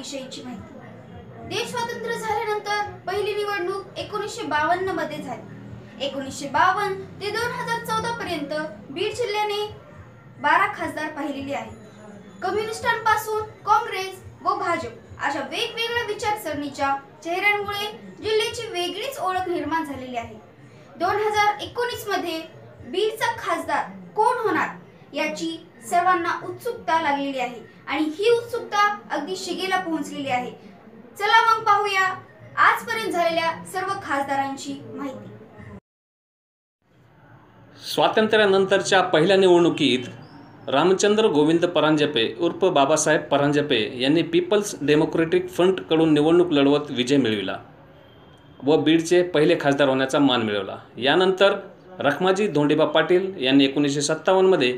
विषयीची माहिती. देश स्वातंत्र्य झाल्यानंतर पहिली निवडणूक एकोणीसशे बावन्नमध्ये झाली. एकोणीसशे बावन्न ते दोन हजार चौदा पर्यंत बीड जिल्ह्याने बारा खासदार पाहिलेले आहेत. कम्युनिस्टांपासून काँग्रेस व भाजप अशा वेगवेगळ्या विचारसरणीच्या चेहऱ्यांमुळे जिल्ह्याची वेगळीच ओळख निर्माण झालेली आहे. दोन हजार एकोणीसमध्ये बीडचा खासदार कोण होणार याची सर्वांना उत्सुकता लागलेली आहे. आणि ही उत्सुकता अगदी शिगेला पोहोचलेली आहे. चला मग पाहूया आजपर्यंत झालेल्या सर्व खासदारांची माहिती. स्वातंत्र्यानंतरच्या पहिल्या निवडणुकीत रामचंद्र गोविंद परांजपे उर्फ बाबासाहेब परांजपे यांनी पीपल्स डेमोक्रेटिक फ्रंटकडून निवडणूक लढवत विजय मिळविला व बीडचे पहिले खासदार होण्याचा मान मिळवला. यानंतर रखमाजी धोंडेबा पाटील यांनी एकोणीसशे सत्तावन्नमध्ये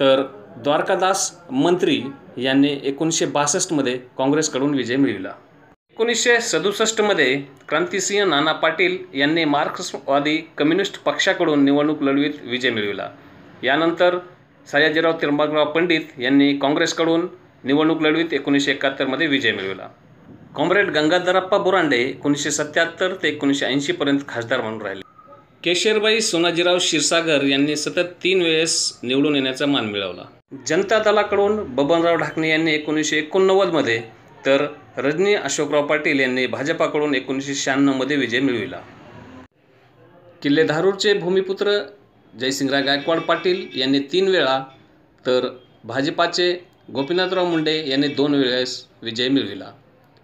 तर द्वारकादास मंत्री यांनी एकोणीसशे बासष्टमध्ये काँग्रेसकडून विजय मिळविला. एकोणीसशे सदुसष्टमध्ये क्रांतिसिंह नाना पाटील यांनी मार्क्सवादी कम्युनिस्ट पक्षाकडून निवडणूक लढवीत विजय मिळविला. यानंतर सयाजीराव त्र्यंबकराव पंडित यांनी काँग्रेसकडून निवडणूक लढवीत एकोणीसशे एकाहत्तरमध्ये विजय मिळविला. कॉम्रेड गंगाधरप्पा बोरांडे एकोणीसशे सत्याहत्तर ते एकोणीसशे ऐंशीपर्यंत खासदार म्हणून राहिले. केशरबाई सोनाजीराव क्षीरसागर यांनी सतत तीन वेळेस निवडून येण्याचा मान मिळवला. जनता दलाकडून बबनराव ढाकणे यांनी एकोणीसशे एकोणनव्वदमध्ये तर रजनी अशोकराव पाटील यांनी भाजपाकडून एकोणीसशे शहाण्णवमध्ये विजय मिळविला. किल्ले धारूरचे भूमिपुत्र जयसिंगराव गायकवाड पाटील यांनी तीन वेळा तर भाजपाचे गोपीनाथराव मुंडे यांनी दोन वेळेस विजय मिळविला.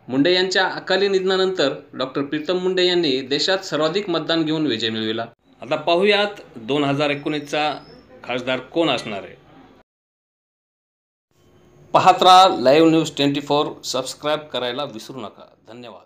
मुंडे यांच्या अकाली निधनानंतर डॉक्टर प्रीतम मुंडे यांनी देशात सर्वाधिक मतदान घेऊन विजय मिळविला. आता पाहूयात दोन हजार एकोणीसचा खासदार कोण असणार आहे? पाहत राहा live news twenty four subscribe करायला विसरू नका. धन्यवाद.